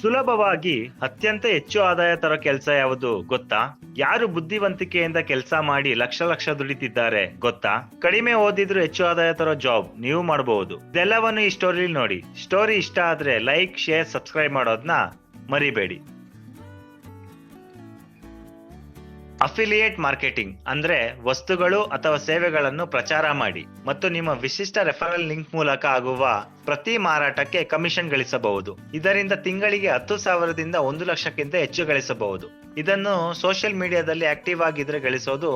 ಸುಲಭವಾಗಿ ಅತ್ಯಂತ ಹೆಚ್ಚು ಆದಾಯ ತರೋ ಕೆಲಸ ಯಾವುದು ಗೊತ್ತಾ? ಯಾರು ಬುದ್ಧಿವಂತಿಕೆಯಿಂದ ಕೆಲಸ ಮಾಡಿ ಲಕ್ಷ ಲಕ್ಷ ದುಡಿತಿದ್ದಾರೆ ಗೊತ್ತಾ? ಕಡಿಮೆ ಓದಿದ್ರು ಹೆಚ್ಚು ಆದಾಯ ತರೋ ಜಾಬ್ ನೀವು ಮಾಡಬಹುದು ಇದೆಲ್ಲವನ್ನು ಈ ಸ್ಟೋರಿಲಿ ನೋಡಿ. ಸ್ಟೋರಿ ಇಷ್ಟ ಆದ್ರೆ ಲೈಕ್ ಶೇರ್ ಸಬ್ಸ್ಕ್ರೈಬ್ ಮಾಡೋದನ್ನ ಮರಿಬೇಡಿ. ಅಫಿಲಿಯೇಟ್ ಮಾರ್ಕೆಟಿಂಗ್ ಅಂದ್ರೆ ವಸ್ತುಗಳು ಅಥವಾ ಸೇವೆಗಳನ್ನು ಪ್ರಚಾರ ಮಾಡಿ ಮತ್ತು ನಿಮ್ಮ ವಿಶಿಷ್ಟ ರೆಫರಲ್ ಲಿಂಕ್ ಮೂಲಕ ಆಗುವ ಪ್ರತಿ ಮಾರಾಟಕ್ಕೆ ಕಮಿಷನ್ ಗಳಿಸಬಹುದು. ಇದರಿಂದ ತಿಂಗಳಿಗೆ ಹತ್ತು ಸಾವಿರದಿಂದ ಒಂದು ಲಕ್ಷಕ್ಕಿಂತ ಹೆಚ್ಚು ಗಳಿಸಬಹುದು. ಇದನ್ನು ಸೋಷಿಯಲ್ ಮೀಡಿಯಾದಲ್ಲಿ ಆಕ್ಟಿವ್ ಆಗಿದ್ರೆ ಗಳಿಸೋದು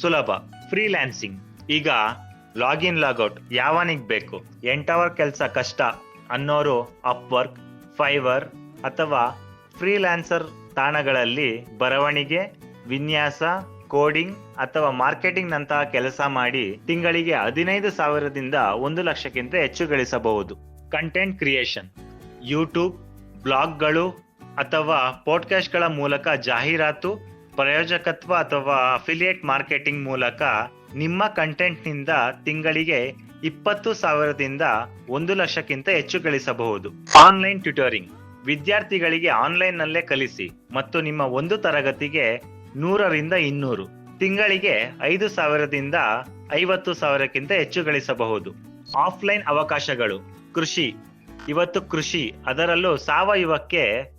ಸುಲಭ. ಫ್ರೀಲ್ಯಾನ್ಸಿಂಗ್ ಈಗ ಲಾಗಿನ್ ಲಾಗೌಟ್ ಯಾವನಿಗ್ ಬೇಕು? ಎಂಟವರ್ ಕೆಲಸ ಕಷ್ಟ ಅನ್ನೋರು ಅಪ್ವರ್ಕ್ ಫೈವರ್ ಅಥವಾ ಫ್ರೀಲ್ಯಾನ್ಸರ್ ತಾಣಗಳಲ್ಲಿ ಬರವಣಿಗೆ ವಿನ್ಯಾಸ, ಕೋಡಿಂಗ್ ಅಥವಾ ಮಾರ್ಕೆಟಿಂಗ್ ನಂತಹ ಕೆಲಸ ಮಾಡಿ ತಿಂಗಳಿಗೆ ಹದಿನೈದು ಸಾವಿರದಿಂದ ಒಂದು ಲಕ್ಷಕ್ಕಿಂತ ಹೆಚ್ಚು ಗಳಿಸಬಹುದು. ಕಂಟೆಂಟ್ ಕ್ರಿಯೇಷನ್ ಯೂಟ್ಯೂಬ್ ಬ್ಲಾಗ್ಗಳು ಅಥವಾ ಪಾಡ್ಕಾಸ್ಟ್ಗಳ ಮೂಲಕ ಜಾಹೀರಾತು, ಪ್ರಯೋಜಕತ್ವ ಅಥವಾ ಅಫಿಲಿಯೇಟ್ ಮಾರ್ಕೆಟಿಂಗ್ ಮೂಲಕ ನಿಮ್ಮ ಕಂಟೆಂಟ್ನಿಂದ ತಿಂಗಳಿಗೆ ಇಪ್ಪತ್ತು ಸಾವಿರದಿಂದ ಒಂದು ಲಕ್ಷಕ್ಕಿಂತ ಹೆಚ್ಚು ಗಳಿಸಬಹುದು. ಆನ್ಲೈನ್ ಟ್ಯೂಟರಿಂಗ್ ವಿದ್ಯಾರ್ಥಿಗಳಿಗೆ ಆನ್ಲೈನ್ ನಲ್ಲೇ ಕಲಿಸಿ ಮತ್ತು ನಿಮ್ಮ ಒಂದು ತರಗತಿಗೆ ನೂರರಿಂದ ಇನ್ನೂರು. ತಿಂಗಳಿಗೆ ಐದು ಸಾವಿರದಿಂದ ಐವತ್ತು ಸಾವಿರಕ್ಕಿಂತ ಹೆಚ್ಚು ಗಳಿಸಬಹುದು. ಆಫ್ಲೈನ್ ಅವಕಾಶಗಳು, ಕೃಷಿ. ಇವತ್ತು ಕೃಷಿ, ಅದರಲ್ಲೂ ಸಾವಯವಕ್ಕೆ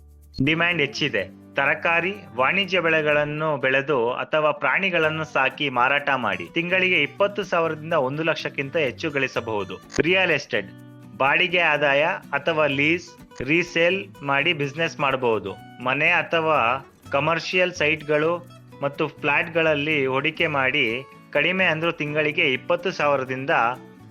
ಡಿಮ್ಯಾಂಡ್ ಹೆಚ್ಚಿದೆ. ತರಕಾರಿ, ವಾಣಿಜ್ಯ ಬೆಳೆಗಳನ್ನು ಬೆಳೆದು ಅಥವಾ ಪ್ರಾಣಿಗಳನ್ನು ಸಾಕಿ ಮಾರಾಟ ಮಾಡಿ ತಿಂಗಳಿಗೆ ಇಪ್ಪತ್ತು ಸಾವಿರದಿಂದ ಒಂದು ಲಕ್ಷಕ್ಕಿಂತ ಹೆಚ್ಚು ಗಳಿಸಬಹುದು. ರಿಯಲ್ ಎಸ್ಟೇಟ್, ಬಾಡಿಗೆ ಆದಾಯ ಅಥವಾ ಲೀಸ್, ರೀಸೇಲ್ ಮಾಡಿ ಬಿಸ್ನೆಸ್ ಮಾಡಬಹುದು. ಮನೆ ಅಥವಾ ಕಮರ್ಷಿಯಲ್ ಸೈಟ್ಗಳು ಮತ್ತು ಫ್ಲಾಟ್ಗಳಲ್ಲಿ ಹೂಡಿಕೆ ಮಾಡಿ ಕಡಿಮೆ ಅಂದರೂ ತಿಂಗಳಿಗೆ ಇಪ್ಪತ್ತು ಸಾವಿರದಿಂದ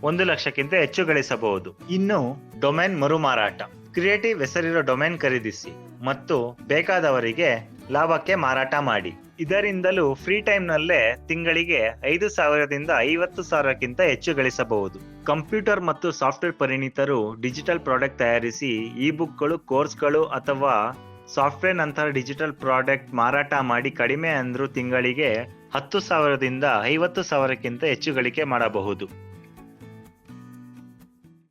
ಒಂದು ಲಕ್ಷಕ್ಕಿಂತ ಹೆಚ್ಚು ಗಳಿಸಬಹುದು. ಇನ್ನು ಡೊಮೈನ್ ಮರುಮಾರಾಟ. ಕ್ರಿಯೇಟಿವ್ ಹೆಸರಿರೋ ಡೊಮೈನ್ ಖರೀದಿಸಿ ಮತ್ತು ಬೇಕಾದವರಿಗೆ ಲಾಭಕ್ಕೆ ಮಾರಾಟ ಮಾಡಿ. ಇದರಿಂದಲೂ ಫ್ರೀ ಟೈಮ್ ನಲ್ಲೇ ತಿಂಗಳಿಗೆ ಐದು ಸಾವಿರದಿಂದ ಐವತ್ತು ಸಾವಿರಕ್ಕಿಂತ ಹೆಚ್ಚು ಗಳಿಸಬಹುದು. ಕಂಪ್ಯೂಟರ್ ಮತ್ತು ಸಾಫ್ಟ್ವೇರ್ ಪರಿಣಿತರು ಡಿಜಿಟಲ್ ಪ್ರಾಡಕ್ಟ್ ತಯಾರಿಸಿ ಇ ಬುಕ್ಗಳು ಕೋರ್ಸ್ಗಳು ಅಥವಾ ಸಾಫ್ಟ್ವೇರ್ ನಂತರ ಡಿಜಿಟಲ್ ಪ್ರಾಡಕ್ಟ್ ಮಾರಾಟ ಮಾಡಿ ಕಡಿಮೆ ಅಂದ್ರೂ ತಿಂಗಳಿಗೆ ಹತ್ತು ಸಾವಿರದಿಂದ ಐವತ್ತು ಸಾವಿರಕ್ಕಿಂತ ಹೆಚ್ಚು ಗಳಿಕೆ ಮಾಡಬಹುದು.